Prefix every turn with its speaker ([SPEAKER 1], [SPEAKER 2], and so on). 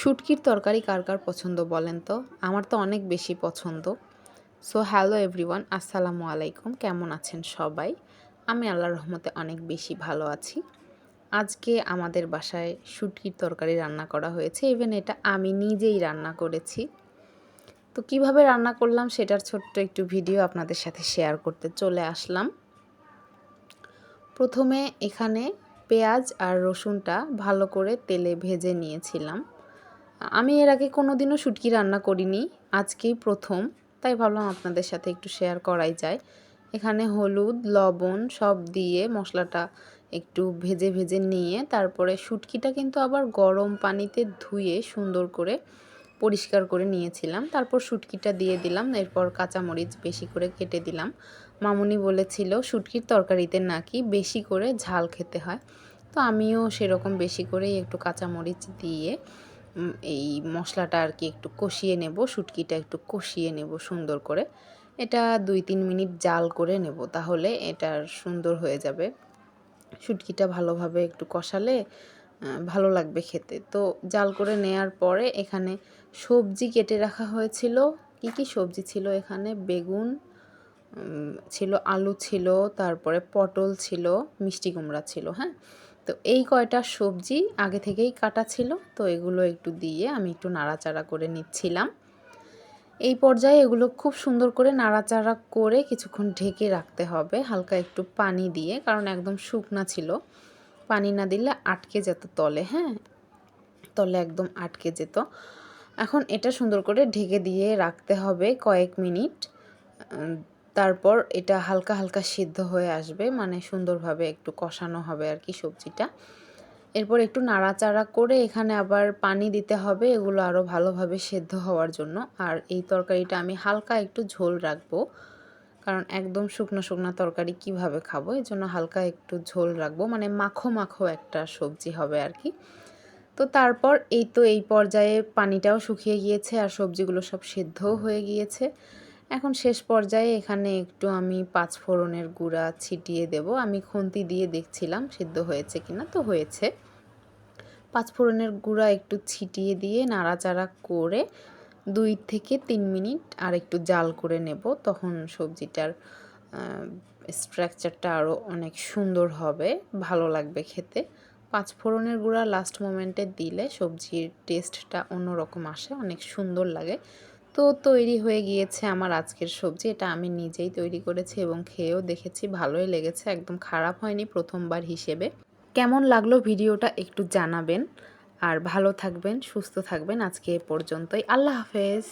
[SPEAKER 1] শুটকির তরকারি কার কার পছন্দ বলেন তো? আমার তো অনেক বেশি পছন্দ। সো হ্যালো এভরিওয়ান আসসালামু আলাইকুম। কেমন আছেন সবাই? আমি আল্লাহর রহমতে অনেক বেশি ভালো আছি। আজকে আমাদের বাসায় শুটকির তরকারি রান্না করা হয়েছে। ইভেন এটা আমি নিজেই রান্না করেছি। তো কীভাবে রান্না করলাম সেটার ছোট্ট একটু ভিডিও আপনাদের সাথে শেয়ার করতে চলে আসলাম। প্রথমে এখানে পেঁয়াজ আর রসুনটা ভালো করে তেলে ভেজে নিয়েছিলাম। আমি এর আগে কোনো দিনও শুটকি রান্না করিনি, আজকেই প্রথম, তাই ভাবলাম আপনাদের সাথে একটু শেয়ার করাই যায়। এখানে হলুদ, লবণ সব দিয়ে মশলাটা একটু ভেজে ভেজে নিয়ে তারপরে শুটকিটা কিন্তু আবার গরম পানিতে ধুয়ে সুন্দর করে পরিষ্কার করে নিয়েছিলাম। তারপর শুটকিটা দিয়ে দিলাম, এরপর কাঁচামরিচ বেশি করে কেটে দিলাম। মামুনি বলেছিল, শুটকির তরকারিতে নাকি বেশি করে ঝাল খেতে হয়। তো আমিও সেরকম বেশি করেই একটু কাঁচামরিচ দিয়ে এই মশলাটা আর কি একটু কষিয়ে নেব, শুটকিটা একটু কষিয়ে নেব সুন্দর করে। এটা দুই তিন মিনিট জাল করে নেব, তাহলে এটার সুন্দর হয়ে যাবে। শুটকিটা ভালোভাবে একটু কষালে ভালো লাগবে খেতে। তো জাল করে নেয়ার পরে এখানে সবজি কেটে রাখা হয়েছিল। কি কি সবজি ছিল এখানে? বেগুন ছিল, আলু ছিল, তারপরে পটল ছিল, মিষ্টি কুমড়া ছিল হ্যাঁ? তো এই কয়টা সবজি আগে থেকেই কাটা ছিল, তো এগুলো একটু দিয়ে আমি একটু নাড়াচাড়া করে নিচ্ছিলাম। এই পর্যায়ে এগুলো খুব সুন্দর করে নাড়াচাড়া করে কিছুক্ষণ ঢেকে রাখতে হবে, হালকা একটু পানি দিয়ে, কারণ একদম শুকনা ছিল। পানি না দিলে আটকে যেত তলে হ্যাঁ? তলে একদম আটকে যেত। এখন এটা সুন্দর করে ঢেকে দিয়ে রাখতে হবে কয়েক মিনিট। তারপর এটা হালকা হালকা সিদ্ধ হয়ে আসবে মানে সুন্দরভাবে একটু কষানো হবে আর কি সবজিটা। এরপর একটু নাড়াচাড়া করে এখানে আবার পানি দিতে হবে, এগুলো আরও ভালোভাবে সেদ্ধ হওয়ার জন্য। আর এই তরকারিটা আমি হালকা একটু ঝোল রাখব, কারণ একদম শুকনো শুকনো তরকারি কীভাবে খাব এই জন্য হালকা একটু ঝোল রাখব মানে মাখো মাখো একটা সবজি হবে আর কি। তো তারপর এই তো এই পর্যায়ে পানিটাও শুকিয়ে গিয়েছে আর সবজিগুলো সব সেদ্ধও হয়ে গিয়েছে। এখন শেষ পর্যায়ে এখানে একটু আমি পাঁচ ফোড়নের গুঁড়া ছিটিয়ে দেব। আমি খুন্তি দিয়ে দেখছিলাম সিদ্ধ হয়েছে কিনা, তো হয়েছে। পাঁচ ফোড়নের গুঁড়া একটু ছিটিয়ে দিয়ে নাড়াচাড়া করে দুই থেকে তিন মিনিট আর একটু জাল করে নেব। তখন সবজিটার স্ট্রাকচারটা আরও অনেক সুন্দর হবে, ভালো লাগবে খেতে। পাঁচ ফোড়নের গুঁড়া লাস্ট মোমেন্টে দিলে সবজির টেস্টটা অন্যরকম আসে, অনেক সুন্দর লাগে। তো তৈরি হয়ে গিয়েছে আমার আজকের সবজি। এটা আমি নিজেই তৈরি করেছি এবং খেয়েও দেখেছি, ভালোই লেগেছে, একদম খারাপ হয়নি প্রথমবার হিসেবে। কেমন লাগল ভিডিওটা একটু জানাবেন। আর ভালো থাকবেন, সুস্থ থাকবেন, আজকে এ পর্যন্তই। আল্লাহ হাফেজ।